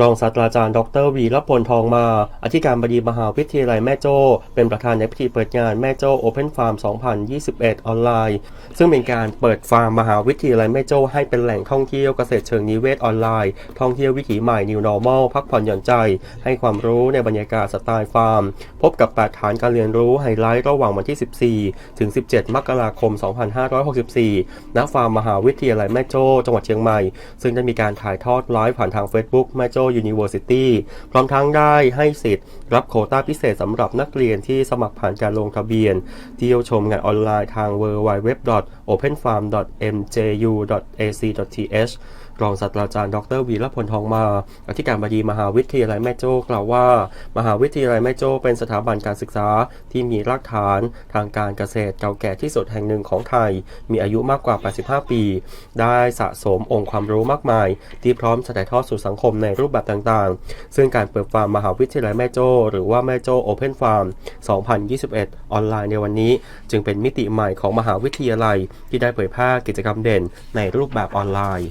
รองศาสตราจารย์ดรวีรพลทองมา อธิการบดีมหาวิทยาลัยแม่โจ้ เป็นประธานในพิธีเปิดงานแม่โจ้ Open Farm 2021 ออนไลน์ ซึ่งเป็นการเปิดฟาร์มมหาวิทยาลัยแม่โจ้ ให้เป็นแหล่งท่องเที่ยวเกษตรเชิงนิเวศออนไลน์ ท่องเที่ยววิถีใหม่ New Normal พักผ่อนหย่อนใจ ให้ความรู้ในบรรยากาศสไตล์ฟาร์ม พบกับแปดฐานการเรียนรู้ไฮไลท์ระหว่างวันที่ 14 ถึง 17 มกราคม 2564 ณ ฟาร์มมหาวิทยาลัยแม่โจ้ จังหวัดเชียงใหม่ ซึ่งได้มีการถ่ายทอดไลฟ์ผ่านทาง Facebook แม่โจ้ University พร้อมทั้งได้ให้สิทธิ์ รับโควต้าพิเศษสำหรับนักเรียนที่สมัครผ่านการลงทะเบียน เที่ยวชมงานออนไลน์ทาง www.openfarm.mju.ac.th รองศาสตราจารย์ดรวีรพลทองมา อธิการบดีมหาวิทยาลัยแม่โจ้กล่าวว่า มหาวิทยาลัยแม่โจ้เป็นสถาบันการศึกษาที่มีรากฐานทางการเกษตรเก่าแก่ที่สุดแห่งหนึ่งของไทย มีอายุมากกว่า 85 ปี ได้สะสมองค์ความรู้มากมาย ที่พร้อมจะถ่ายทอดสู่สังคมในรูปแบบต่างๆ ซึ่งการเปิดฟาร์มมหาวิทยาลัยแม่โจ้หรือว่าแม่โจ้ Open Farm 2021 ออนไลน์ในวันนี้ จึงเป็นมิติใหม่ของมหาวิทยาลัยที่ได้เผยแพร่กิจกรรมเด่นในรูปแบบออนไลน์